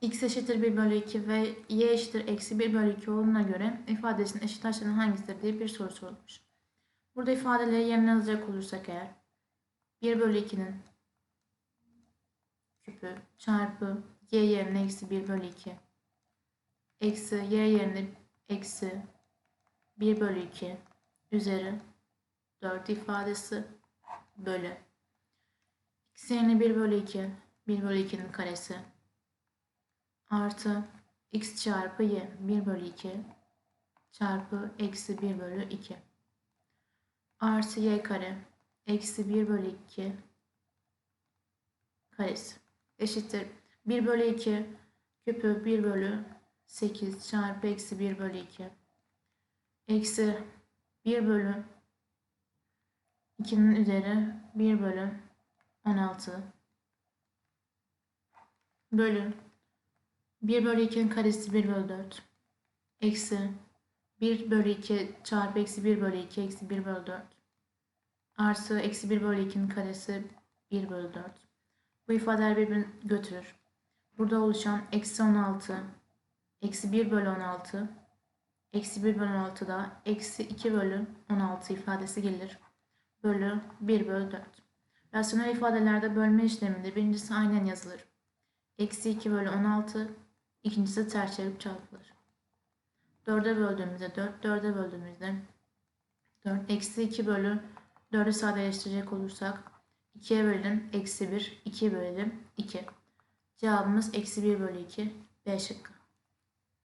x eşittir 1 bölü 2 ve y eşittir eksi 1 bölü 2 olduğuna göre ifadesinin eşit taşlarından hangisidir diye bir soru sorulmuş. Burada ifadeleri yerine yazacak olursak eğer 1 bölü 2'nin küpü çarpı y yerine eksi 1 bölü 2 eksi y yerine eksi 1 bölü 2 üzeri 4 ifadesi bölü x yerine 1 bölü 2 1 bölü 2'nin karesi artı x çarpı y 1 bölü 2 çarpı eksi 1 bölü 2 artı y kare eksi 1 bölü 2 karesi. Eşittir. 1 bölü 2 küpü 1 bölü 8 çarpı eksi 1 bölü 2 eksi 1 bölü 2'nin üzeri 1 bölü 16 bölü 1 bölü 2'nin karesi 1 bölü 4 eksi 1 bölü 2 çarpı eksi 1 bölü 2 eksi 1 bölü 4 artı eksi 1 bölü 2'nin karesi 1 bölü 4 bu ifadeler birbirini götürür. Burada oluşan eksi 16 eksi 1 bölü 16 eksi 1 bölü 16 da eksi 2 bölü 16 ifadesi gelir. Bölü 1 bölü 4. Rasyonel ifadelerde bölme işleminde birincisi aynen yazılır. Eksi 2 bölü 16 ikincisi ters çevirip çarpılır. 4'e böldüğümüzde 4, 4'e böldüğümüzde 4 eksi 2 bölü 4'ü sadeleştirecek olursak 2'ye bölelim eksi 1, 2'ye bölelim 2. Cevabımız eksi 1 bölü 2 B şıkkı.